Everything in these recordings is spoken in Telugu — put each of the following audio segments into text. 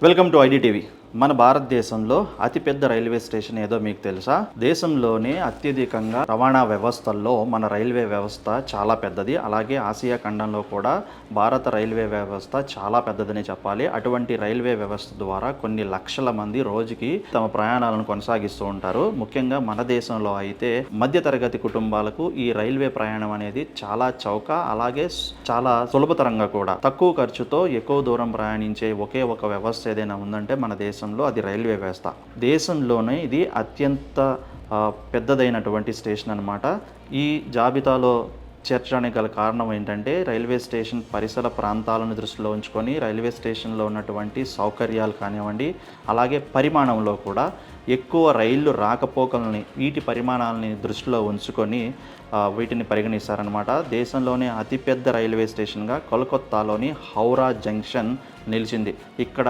వెల్కమ్ టు ఐడి టీవీ మన భారతదేశంలో అతిపెద్ద రైల్వే స్టేషన్ ఏదో మీకు తెలుసా? దేశంలోనే అత్యధికంగా రవాణా వ్యవస్థల్లో మన రైల్వే వ్యవస్థ చాలా పెద్దది. అలాగే ఆసియా ఖండంలో కూడా భారత రైల్వే వ్యవస్థ చాలా పెద్దదని చెప్పాలి. అటువంటి రైల్వే వ్యవస్థ ద్వారా కొన్ని లక్షల మంది రోజుకి తమ ప్రయాణాలను కొనసాగిస్తూ ఉంటారు. ముఖ్యంగా మన దేశంలో అయితే మధ్యతరగతి కుటుంబాలకు ఈ రైల్వే ప్రయాణం అనేది చాలా చౌక అలాగే చాలా సులభతరంగా కూడా. తక్కువ ఖర్చుతో ఎక్కువ దూరం ప్రయాణించే ఒకే ఒక వ్యవస్థ ఏదైనా ఉందంటే మన దేశం దేశంలో అది రైల్వే వ్యవస్థ. దేశంలోనే ఇది అత్యంత పెద్దదైనటువంటి స్టేషన్ అనమాట ఈ జాబితాలో చేర్చడానికి గల కారణం ఏంటంటే రైల్వే స్టేషన్ పరిసర ప్రాంతాలను దృష్టిలో ఉంచుకొని రైల్వే స్టేషన్లో ఉన్నటువంటి సౌకర్యాలు కానివ్వండి అలాగే పరిమాణంలో కూడా ఎక్కువ రైళ్ళు రాకపోకలని వీటి పరిమాణాలని దృష్టిలో ఉంచుకొని వీటిని పరిగణిస్తారనమాట దేశంలోనే అతిపెద్ద రైల్వే స్టేషన్గా కోల్కత్తాలోని హౌరా జంక్షన్ నిలిచింది. ఇక్కడ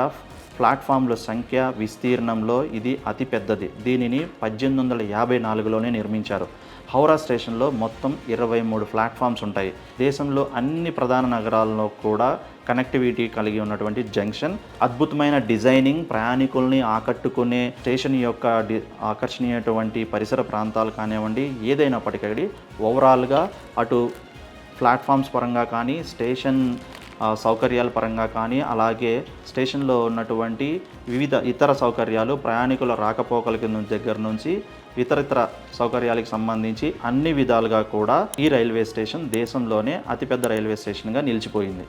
ప్లాట్ఫామ్ల సంఖ్య విస్తీర్ణంలో ఇది అతిపెద్దది దీనిని పద్దెనిమిది వందల యాభై నాలుగులోనే నిర్మించారు. హౌరా స్టేషన్లో మొత్తం ఇరవై మూడు ప్లాట్ఫామ్స్ ఉంటాయి. దేశంలో అన్ని ప్రధాన నగరాల్లో కూడా కనెక్టివిటీ కలిగి ఉన్నటువంటి జంక్షన్. అద్భుతమైన డిజైనింగ్ ప్రయాణికుల్ని ఆకట్టుకునే స్టేషన్ యొక్క డి ఆకర్షణీయటువంటి పరిసర ప్రాంతాలు కానివ్వండి ఏదైనప్పటికీ ఓవరాల్గా అటు ప్లాట్ఫామ్స్ పరంగా కానీ స్టేషన్ సౌకర్యాల పరంగా కానీ అలాగే స్టేషన్లో ఉన్నటువంటి వివిధ ఇతర సౌకర్యాలు ప్రయాణికుల రాకపోకల కింద దగ్గర నుంచి ఇతరితర సౌకర్యాలకు సంబంధించి అన్ని విధాలుగా కూడా ఈ రైల్వే స్టేషన్ దేశంలోనే అతిపెద్ద రైల్వే స్టేషన్గా నిలిచిపోయింది.